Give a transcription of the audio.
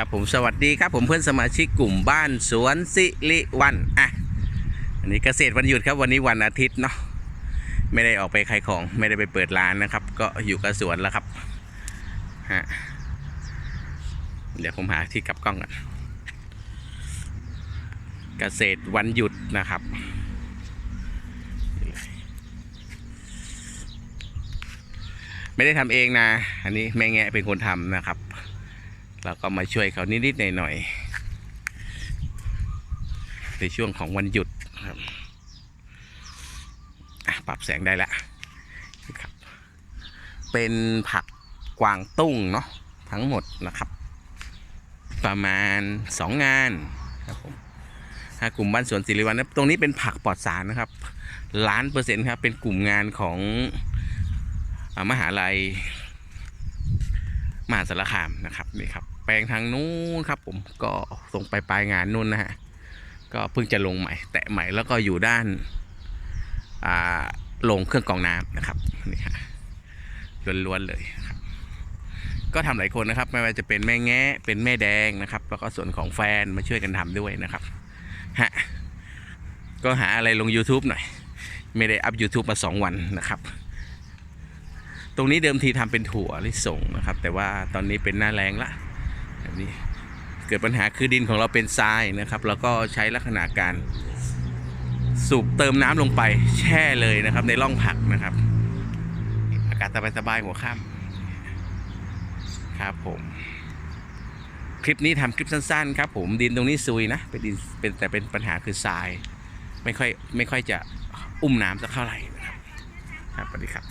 ครับผมสวัสดีครับผมเพื่อนสมาชิกกลุ่มบ้านสวนสิริวันอะอันนี้เกษตรวันหยุดครับวันนี้วันอาทิตย์เนาะไม่ได้ออกไปขายของไม่ได้ไปเปิดร้านนะครับ ก็อยู่กับสวนแล้วครับฮะเดี๋ยวผมหาที่กลับกล้องก่อนเกษตรวันหยุดนะครับไม่ได้ทำเองนะ อันนี้แม่แงะเป็นคนทำนะครับ เราก็มาช่วยเขานิดๆหน่อยๆในช่วงของวันหยุดครับปรับแสงได้แล้วครับ เป็นผักกวางตุ้งเนาะทั้งหมดนะครับ ประมาณสองงานครับผมถ้ากลุ่มบ้านสวนสิริวัลนะตรงนี้เป็นผักปลอดสารนะครับล้านเปอร์เซ็นต์ครับ เป็นกลุ่มงานของอมหาลัย มหาสารคามนะครับนี่ครับ แปลงทางนู้นครับ ผมก็ส่งไปปลายงานนู่นนะฮะก็เพิ่งจะลงใหม่ แตะใหม่แล้วก็อยู่ด้านอ่าลงเครื่องกองน้ำนะครับนี่ฮะล้วนๆเลยครับ ก็ทำหลายคนนะครับ ไม่ว่าจะเป็นแม่แงะเป็นแม่แดงนะครับ แล้วก็ส่วนของแฟนมาช่วยกันทำด้วยนะครับฮะก็หาอะไรลง YouTube หน่อย ไม่ได้อัพ YouTube มาสองวันนะครับ ตรงนี้เดิมทีทำเป็นถั่วลิสงนะครับ แต่ว่าตอนนี้เป็นหน้าแรงละแบบนี้เกิดปัญหาคือดินของเราเป็นทรายนะครับ แล้วก็ใช้ลักษณะการสูบเติมน้ำลงไปแช่เลยนะครับ ในร่องผักนะครับ อากาศสบายๆหัวค่ำครับผม คลิปนี้ทำคลิปสั้น ๆ ครับ ผมดินตรงนี้ซุยนะเป็นดินเป็นแต่เป็นปัญหาคือทราย ไม่ค่อยไม่ค่อยจะอุ้มน้ำสักเท่าไหร่นะครับครับสวัสดีครับ